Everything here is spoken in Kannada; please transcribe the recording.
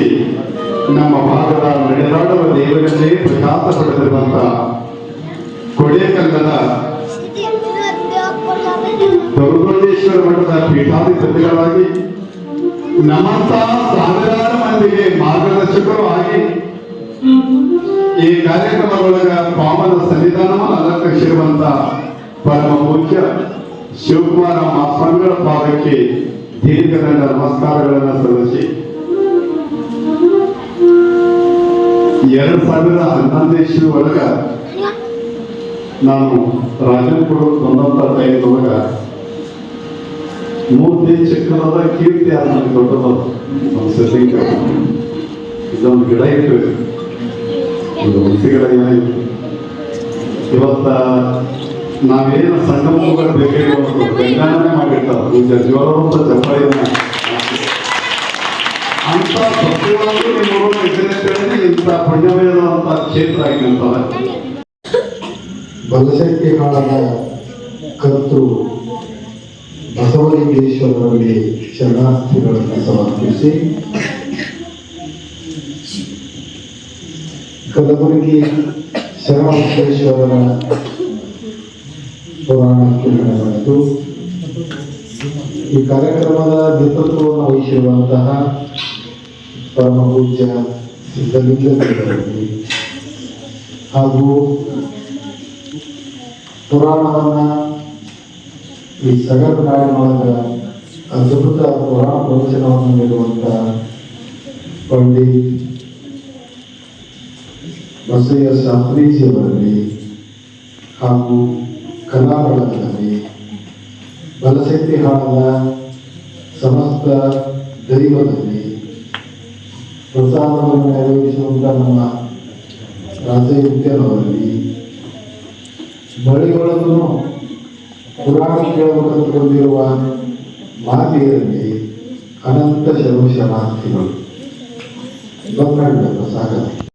ಅಲಂಕರಿಸಿ ನಮ್ಮ ಭಾಗದ ನಡೆದಾಡುವ ದೇವರಲ್ಲೇ ಪ್ರಖ್ಯಾತ ಪಡೆದಿರುವಂತ ಕೊಡೇಕಲ್ಲದ ದೌರ್ಬಲ್ಲೇಶ್ವರ ಮಠದ ಪೀಠಾಧಿಪತಿಗಳಾಗಿ ನಮ್ಮಂತ ಸಾವಿರಾರು ಮಂದಿಗೆ ಮಾರ್ಗದರ್ಶಕರು ಆಗಿ ಈ ಕಾರ್ಯಕ್ರಮದೊಳಗ ಪಾವನ ಸನ್ನಿಧಾನವನ್ನು ಅಲಂಕರಿಸಿರುವಂತ ಪರಮ ಪೂಜ್ಯ ಶಿವಕುಮಾರ ಮಹಾಸ್ವಾಮಿಗಳ ಪಾದಕ್ಕೆ ದೀರ್ಘದಂಡ ನಮಸ್ಕಾರಗಳನ್ನು ಸಲ್ಲಿಸಿ ಎರಡ್ ಸಾವಿರದ ಹನ್ನೊಂದು ಇಸ್ವಿ ಒಳಗ ನಾನು ರಾಜನಪುರ ಬಂದಂತ ಒಳಗ ಮೂರ್ತಿ ಚಕ್ರದ ಕೀರ್ತಿ ಆದ ದೊಡ್ಡದು ಇದೊಂದು ಗಿಡ ಇತ್ತು. ಒಂದು ಹುಸಿ ಗಿಡ ಏನಾಯ್ತು ಇವತ್ತ ನಾವೇನು ಸಂಗಮ ಬೇಕೇ ಗಂಗಾನೇ ಮಾಡಿರ್ತಾರೆ ಈಗ ಜಪಾಯಿನ ಅಂತ ಭಕ್ತಿಗಳನ್ನು ನಿಮ್ಮವರು ಹೆಸರಿಟ್ಟರೆ ಇಂಥ ಪುಣ್ಯವೇದಂತ ಕ್ಷೇತ್ರ ಆಗಿರ್ತದೆ ಬಲಶಕ್ತಿ ಕಾಲದ ಕರ್ತೃ ಬಸವಲಿಂಗೇಶ್ವರರಿಗೆ ಶರಣಾರ್ಥಿಗಳನ್ನು ಸಮರ್ಪಿಸಿ ಕಲಬುರಗಿ ಶರಣಬಸವೇಶ್ವರರ ಪುರಾಣಕ್ಕೆ ನಡೆದು ಈ ಕಾರ್ಯಕ್ರಮದ ನೇತೃತ್ವವನ್ನು ವಹಿಸಿರುವಂತಹ ಪರಮ ಹಾಗೂ ಪುರಾಣವನ್ನ ಈ ಸಗರ್ ನಾಡಿನೊಳಗ ಅದ್ಭುತ ಪುರಾಣ ಪ್ರವಚನವನ್ನು ನೀಡುವಂತ ಪಂಡಿತ್ ಬಸಯ್ಯ ಶಾಸ್ತ್ರೀಜಿಯವರಲ್ಲಿ ಹಾಗೂ ಕಲಾಬಳಗದಲ್ಲಿ ಬಲಶಕ್ತಿ ಹಾಡದ ಸಮಸ್ತ ದೈವದಲ್ಲಿ ಪ್ರಸಾದವನ್ನು ನೆರವೇರಿಸುವಂತ ನಮ್ಮ ರಾಜಯುಕ್ತನವರಲ್ಲಿ ಬಳಿಗಳನ್ನು ಪುರಾಣ ಕೇಳಬೇಕಂತ ಬಂದಿರುವ ಮಾತೆಯರಲ್ಲಿ ಅನಂತ ಶರ್ಮ ಶರಣಾರ್ಥಿಗಳು ಸಾಕ